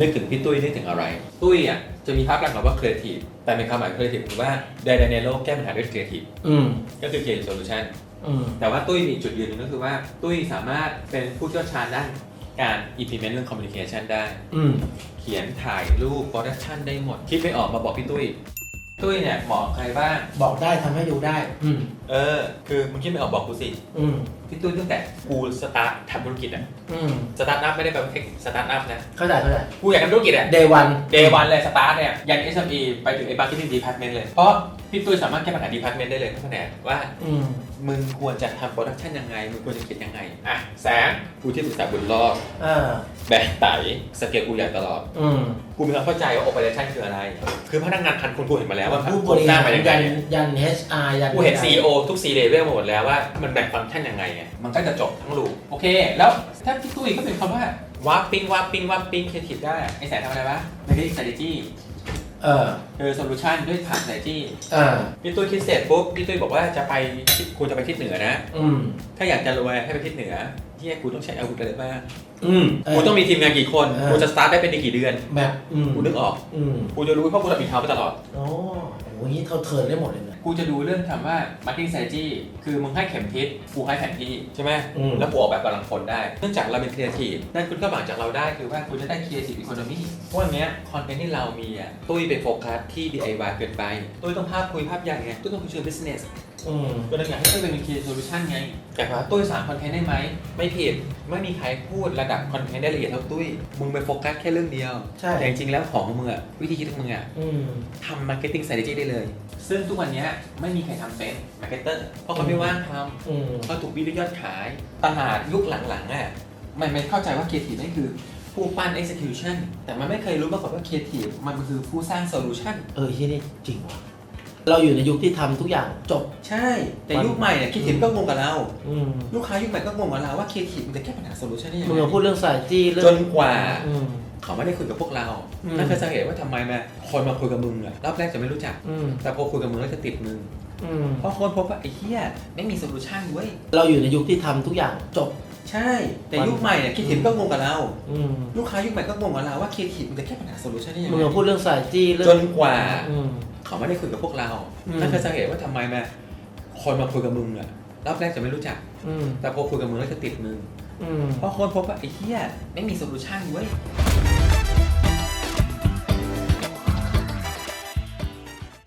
นึกถึงพี่ตุ้ยนึกถึงอะไร ตุ้ยอะจะมีภาพลักษณ์แบบว่าครีเอทีฟแต่เป็นความหมายครีเอทีฟคือว่าใดๆในโลกแก้ปัญหาด้วยครีเอทีฟอืมก็คือ create solution อืมแต่ว่าตุ้ยมีจุดยืนหนึงก็คือว่าตุ้ยสามารถเป็นผู้เชี่ยวชาญด้านการ implement เรื่อง communication ได้ อืม เขียนถ่ายรูป production ได้หมด คิดไม่ออกมาบอกพี่ตุ้ย ตุ้ยเนี่ยเหมาะกับใครบ้าง บอกได้ทำให้ดูได้ อืมเออ คือมึงคิดไม่ออกบอกกูสิ อืมพี่ตุ้ยตั้งแต่กูสตาร์ททำธุรกิจอะอืมสตาร์ทอัพไม่ได้แปลว่าสตาร์ทอัพนะ เข้าใจเข้าใจกูอยากทำธุรกิจอะ day one เดวันเลยสตาร์ทเนี่ย ยัน SME ไปถึงไอ้ marketing department เลย เพราะ พี่ตุ้ยสามารถแก้ปัญหา department ได้เลยทุกแผนกว่า อืม มึงควรจะทำโปรดักชันยังไง มึงควรจะคิดยังไง อะ แสงกูที่ปรึกษาบุญรอดอ่า แบกไตสเกลกูใหญ่ตลอด อืมกูมีความเข้าใจว่า operation คืออะไร คือพนักงานพันคนกูเห็นมาแล้วว่าผู้บโครงริสร้าหางรไปยังไงยันเนี่ยยัน HR ยันกูเห็น CEO ทุก C level มาหมดแล้วว่ามันแบ่งฟังก์ชันยังไงไงมันก็จะจบทั้งลูปโอเค แล้วถ้าพี่ตุ้ยก็เป็นคำว่าวาร์ปิ้งวาร์ปิ้งวาร์ปิ้งครีเอทีฟได้ไอ้แสงทำอะไรวะ marketing strategy เออเออ solution ด้วยผ่าน strategy อ่าพี่ตุ้ยคิดเสร็จปุ๊บพี่ตุ้ยบอกว่าจะไปทิศกูจะไปทิศเหนือนะ อืมถ้าอยากจะรวยให้ไปทิศเหนือที่กูต้องใช้อาวุธอะไรบ้างอืมกูต้องมีทีมงานกี่คนเออกูจะสตาร์ทได้เป็นในกี่เดือนแบบอืมกูนึกออกอืมกูจะรู้เพราะกูทำอีกทาวไปตลอดโอ้โห อย่างนี้เขาเทิร์นได้หมดเลยนะ กูจะดูเรื่องคำว่า marketing strategy คือมึงให้เข็มทิศกูให้แผนที่ใช่ไหมอืม แล้วกูออกแบบกำลังคนได้ เนื่องจากเราเป็น creative นั่นคุณก็หวังจากเราได้คือว่าคุณจะได้ creative economy เพราะวันเนี้คอนเทนต์ที่เรามีอะตุ้ยไปโฟกัสที่ DIY เกินไปตุ้ยต้องภาพคุยภาพใหญ่ไงตุ้ยต้องคุยเชิง business อืมก็เลยอยากให้ตุ้ยเป็น creative solution ไงแต่ว่าตุ้ยสามคอนเทนต์ได้ไหม ไม่ผิด ไม่มีใครพูดระดับคอนเทนต์ได้ละเอียดเท่าตุ้ย มึงไปโฟกัสแค่เรื่องเดียว ใช่ แต่จริงๆแล้วของของมึงอะวิธีคิดของมึงอะอืมทำ marketing strategy ได้เลย ซึ่งทุกวันเนี้ยไม่มีใครทำเป็น marketer เพราะเขาไม่ว่างทอืมำเขาถูกวิด้วยยอดขาย ตลาดยุคหลังๆอะมันไม่เข้าใจว่า creative นั่นคือผู้ปั้น execution แต่มันไม่เคยรู้มาก่อนว่า creative มันคือผู้สร้าง solution เออที่นี่จริงว่ะ เราอยู่ในยุคที่ทำทุกอย่างจบ ใช่ แต่ยุคใหม่เนี่ย creative ก็งงกับเรา อืมลูกค้ายุคใหม่ก็งงกับเราว่า creative มันจะแก้ปัญหา solution ได้ยังมึงไงมาพูดเรื่องสายจี้เรื่จองนกว่า อืม เขาไม่ได้คุยกับพวกเรา อืม นั่นคือสาเหตุว่าทำไมมาคนมาคุยกับมึงอะรอบแรกจะไม่รู้จัก อืมแต่พอคุยกับมึงแล้วจะติดมึง อืมเพราะคนพบว่าไอ้เหี้ยไม่มีโซลูชันเว้ย เราอยู่ในยุคที่ทำทุกอย่างจบ ใช่ แต่ยุคใหม่เนี่ยคิดเห็นก็งงกับเรา อืมลูกค้ายุคใหม่ก็งงกับเราว่าเคทีมันจะแก้ปัญหาโซลูชันได้ยังมึงไงมาพูดเรื่องสายจี้เรื่จนกว่า อืม เขาไม่ได้คุยกับพวกเราอืมนั่นคือสาเหตุว่าทำไมมาคนมาคุยกับมึงอะรอบแรกจะไม่รู้จักอืมแต่พอคุยกับมึงแล้วจะติดมึงอืมเพราะคนพบว่าไอ้เหี้ยไม่มีโซลูชันเว้ย